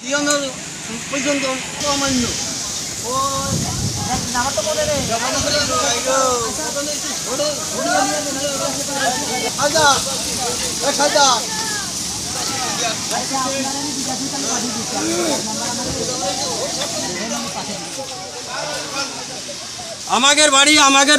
ইয়নের পর্যন্ত অমান্য। ও হাজার এক হাজার। আমাদের বাড়ি আমাদের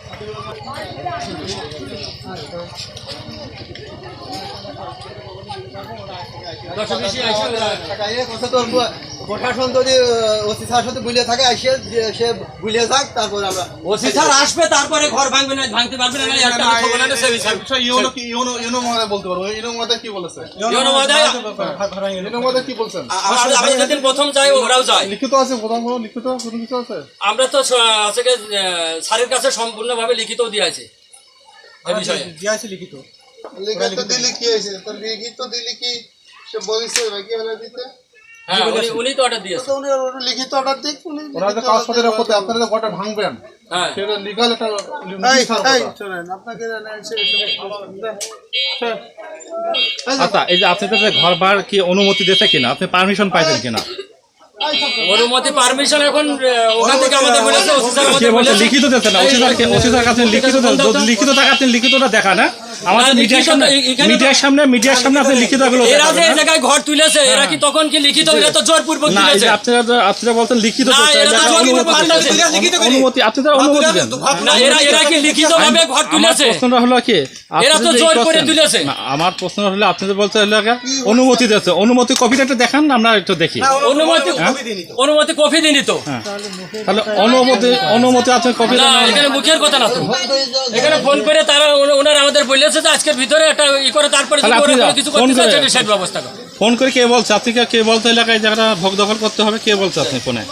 দুই মাস আগে দুই মাস আগে ঘর কোনটে ঘর কোনটে প্রশাসন যদি ওসি স্যার সাথে বুলিয়ে থাকে সে যাক তারপর আমরা ওসি স্যার আসবে তারপরে ঘর ভাঙবে না ভাঙতে পারবে না একটা বিষয় ইউনো কি ইউনো ইউনো মহোদয় বলতে পারব। ইউনো মহোদয় কি বলেছে? ইউনো মহোদয়, ইউনো মহোদয় কি বলছেন? আমরা আমরা যেদিন প্রথম যাই ওরাও যায়। লিখিত আছে কোনো লিখিত কোনো কিছু আছে? আমরা তো স- আজকে স্যারের কাছে সম্পূর্ণভাবে লিখিত দিয়ে আছে এই বিষয়ে। লিখিত। লিখিত দিলি কি হয়েছে? লিখিত দিলি কি সে বলিছে কি হলে দিতে? হ্যাঁ উনি- উনি তো অর্ডার দিয়েছে উনি লিখিত অর্ডার দিক উনি ওরা যে কাজ করতে করতে আপনারা যে ঘরটা ভাঙবেন। হ্যাঁ। সেটা লিগাল। শোনেন আপনাকে আচ্ছা। এই যে আপনাদের ঘর বার কি অনুমতি দিয়েছে কিনা? আপনি পারমিশন পাইছেন কিনা? অনুমতি পারমিশন এখন ওখান থেকে আমাদের বলেছে ওসি স্যার আমাদের বলছে বলেছে। লিখিত না কাছে লিখিত দেন- লিখিত থাকে আপনি লিখিতটা দেখা না? আমাদের মিডিয়ার সামনে এখানে মিডিয়ার সামনে মিডিয়ার সামনে আপনি লিখিতগুলো এরা যে জায়গায় ঘর তুলেছে এরা কি তখন কি লিখিত? এরা তো জোরপূর্বক তুলেছে। আপনারা আপনারা বলতেন লিখিত না, দিয়েছে, তো অনুমতি তুলেছে। দিয়েছে। অনুমতি আপনাদের অনুমতি দেন। না এরা এরা কি লিখিত ভাবে ঘর আমার তুলেছে? প্রশ্নটা হলো কি? এরা তো জোর করে তুলেছে। আমার প্রশ্ন হলো আপনি যে বলতে হলো অনুমতি দিয়েছে। অনুমতি কপিটা একটু দেখান আমরা একটু দেখি। অনুমতি অনুমতি কফি দিনি তো হ্যাঁ। তাহলে অনুমতি অনুমতি আছে কপি না এখানে মুখের কথা না তো। এখানে ফোন করে তারা ওনারা আমাদের যে আজকের ভিতরে একটা ই করে তারপরে যদি তাহলে আপনি ওরা কোনো কিছু ফোন করতে করে- চাইছে সেটা ব্যবস্থা করো। ফোন করে কে বলছে? আপনি কে- কে বলতে এলাকায় জায়গাটা ভোগ দখল করতে হবে কে বলছে আপনি ফোনে?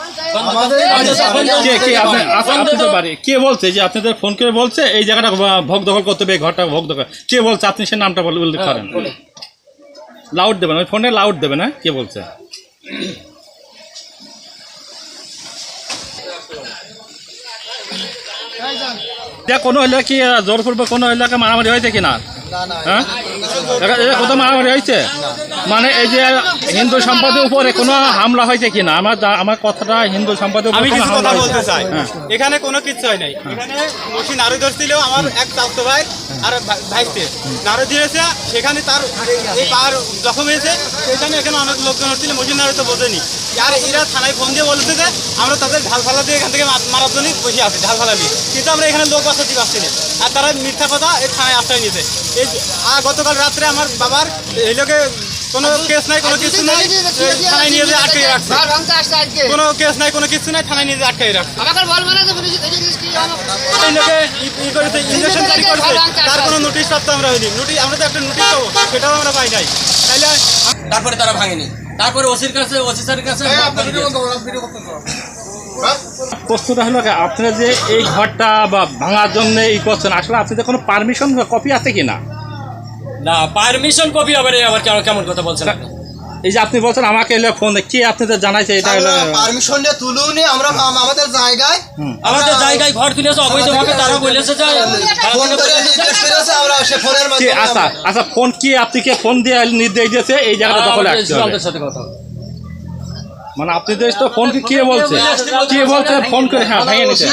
কে কে আপনি আপ- আপনাদের বাড়ি। কে বলছে যে আপনাদের ফোন করে বলছে এই জায়গাটা ভ- ভোগ দখল করতে হবে এই ঘরটা ভোগ দখল কে বলছে? আপনি সে নামটা বলে উল্লেখ করেন। লাউড দেবেন ওই ফোনে লাউড দেবেন হ্যাঁ? কে বলছে? এটা কোনো এলাকা কি জোর জোরপূর্বক কোনো এলাকা মারামারি হয়েছে কিনা? হ্যাঁ? কোথাও মারামারি হয়েছে? মানে এই যে হিন্দু সম্পদের উপরে কোনো হামলা হয়েছে কিনা? আমার আমার কথাটা হিন্দু সম্পদের উপরে আমি কিছু কথা বলতে চাই। হ্যাঁ। এখানে কোনো কিছু হয় নাই। এখানে মসি নারী ধরছিল আমার এক চাস্তো ভাই আর ভা- ভাইস্তে নারী দিয়েছে সেখানে তার এই পাহাড় জখম হয়েছে সেখানে এখানে অনেক লোকজন হচ্ছিল মসজিদ নারী তো বোঝেনি। আর এরা থানায় ফোন দিয়ে বলছে যে আমরা তাদের ঢাল ফালা দিয়ে এখান থেকে মারার জন্যই বসে আছি ঢাল ফালা নিয়ে কিন্তু আমরা এখানে লোক বাঁচাতে পারছি না আর তারা মিথ্যা কথা এই থানায় আশ্রয় নিয়েছে এই আর গতকাল রাত্রে আমার বাবার এই লোকে কোনো কেস নাই কোনো কিছু নাই থানায় নিয়ে যে আটকে রাখছে। কোনো কেস নাই কোনো কিছু নাই থানায় নিয়ে যে আটকে রাখছে। ইঞ্জেকশন জারি করছে তার কোনো নোটিশ প্রাপ্ত আমরা হয়নি। নোটিশ আমরা তো একটা নোটিশ পাবো সেটাও আমরা পাই নাই। তাইলে তারপরে তারা ভাঙেনি। তারপরে ওসির কাছে ওসি স্যারের কাছে প্রশ্নটা হলো আপনারা যে এই ঘরটা বা ভাঙার জন্য এই করছেন আসলে আপনাদের কোনো পারমিশন কপি আছে কিনা? না পারমিশন কপি আবার আবার কেমন কেমন কথা বলছেন? এই যে আপনি বলছেন আমাকে এলে ফোন কে আপনাদের জানাইছে এটা হলো পারমিশন নিয়ে তুলুনি আমরা আমাদের জায়গায় আমাদের জায়গায় ঘর তুলেছে অবৈধভাবে তারা বলেছে যে আমরা সে ফোনের মাধ্যমে আচ্ছা আচ্ছা ফোন কি আপনি কে ফোন দিয়ে নির্দেশ দিয়েছে? এই জায়গাটা দখলে আমাদের আমাদের সাথে কথা হবে। মানে আপনাদের তো ফোন কে বলছে? কে বলছে? ফোন করে হ্যাঁ ভেঙে নিতে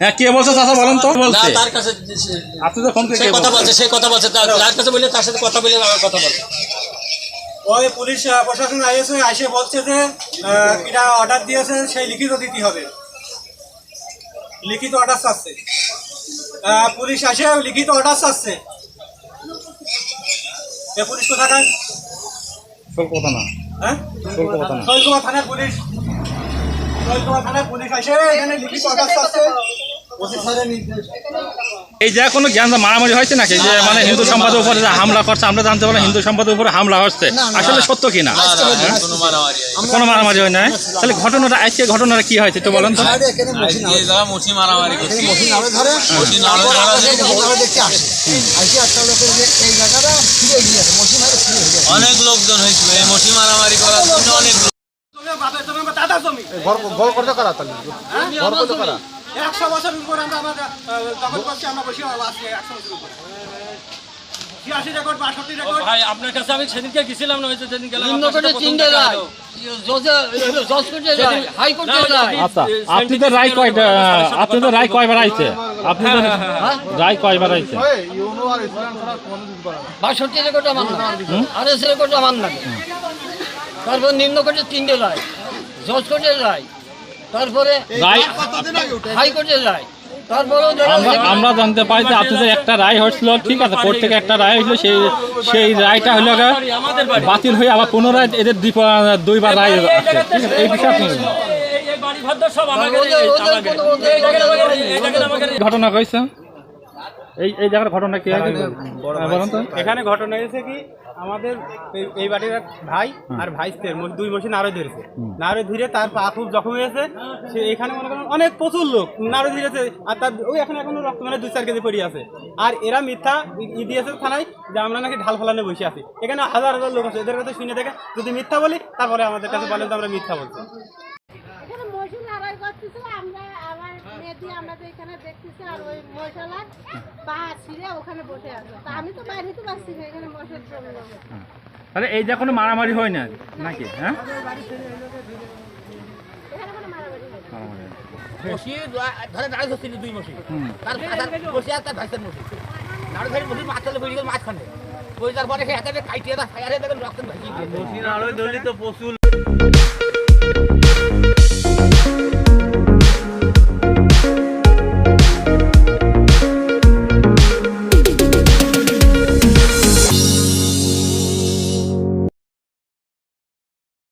হ্যাঁ কে বলছে চাচা বলেন তো? বলছে। তার কাছে সে- আপনাদের ফোন করে কথা বলছে? সে কথা বলছে তার কাছে বলে তার সাথে কথা বলে আমার কথা বলে। ওই পুলিশ প্রশাসন আইএসএ এসে বলছে যে আহ, এটা অর্ডার দিয়েছে সেই লিখিত দিতে হবে। লিখিত অর্ডার চাচ্ছে। পুলিশ আসে লিখিত অর্ডার চাচ্ছে এ পুলিশ কোথাকার সব কথা না হ্যাঁ? সব কথা না শৈলকুমা থানার পুলিশ। শৈলকুমা থানার পুলিশ আসে এখানে লিখিত অর্ডার চাচ্ছে এই যে কোনো জ্ঞান মারামারি হয়েছে নাকি? যে মানে হিন্দু সম্পাদের উপরে হামলা করছে আমরা জানতে পারলাম হিন্দু সম্পাদের উপরে হামলা হচ্ছে। আসলে সত্য কিনা হ্যাঁ? কোনো মারামারি হয়? না তাহলে ঘটনাটা আজকে ঘটনাটা কি হয়েছে একটু বলেন তো। অনেক লোকজন হয়েছিল এই মসি মারামারি করার জন্য অনেক ঘর করতে কারা তাহলে। ঘর করতে কারা। একশো বছর উপর আমরা আমরা দখল করছি আমরা বসে আছি একশো বছর উপর। ছিয়াশি রেকর্ড বাষট্টি রেকর্ড। ভাই আপনার কাছে আমি সেদিনকে গেছিলাম না হয়তো সেদিন গেলাম তিনটে রায়। আচ্ছা রায় কয়টা আপনাদের রায় কয়বার আইছে? আপনাদের রায় কয়বার আইছে? বাষট্টি রেকর্ড আমার না আর এস রেকর্ড আমার না তারপর নিম্ন কোর্টে তিনটে রায়। জজ কোর্টের রায়। তারপরে আমরা আমরা জানতে পারি যে আপনাদের একটা রায় হয়েছিল ঠিক আছে কোর্ট থেকে একটা রায় হয়েছিল সেই সেই রায়টা হলো গা আমাদের বাড়ি বাতিল হয়ে আবার পুনরায় এদের দুই পা- দুইবার রায় আছে। ঠিক এই বিষয়ে আপনি। ঘটনা কইছে? এই এই জায়গার ঘটনা কি? হয়েছে হ্যাঁ, বলুন। তো। এখানে ঘটনা হয়েছে কি আমাদের এই- বাড়ির এক ভাই আর ভাইস্তের দুই ধরেছে। নাড়ে ধরে তার পা খুব জখম হয়েছে। সে এখানে মনে করেন অনেক প্রচুর লোক নাড়ে ধরেছে। আর তার ওই এখানে এখনও রক্ত মানে দুই চার কেজি পড়ে আছে। আর এরা মিথ্যা ই- দিয়েছে থানায় যে আমরা নাকি ঢাল ফালানে বসে আছি। এখানে হাজার হাজার লোক আছে। এদের কাছে শুনে দেখে যদি মিথ্যা বলি তারপরে আমাদের কাছে বলেন যে আমরা মিথ্যা বলছি এখানে মহিষী লড়াই করতেছে আমরা আমার মেয়ে দিয়ে আমরা এখানে দেখতেছি আর ওই মশলার পা ছিঁড়ে ওখানে বসে আছে। তা আমি তো বাইরে তো পারছি না এখানে মশার জন্য। তাহলে এই যে কোনো মারামারি হয় না নাকি? হ্যাঁ? ধরে ধরছিল দুই তার আর তার ভাইসের ধরে মসি মাথালে পড়ে গেল মাঝখানে। পড়ে যাওয়ার পরে সে হাতে কাইটিয়ে ফায়ারে দেখেন রক্ত ভাসিয়ে ধরলি তো প্রচুর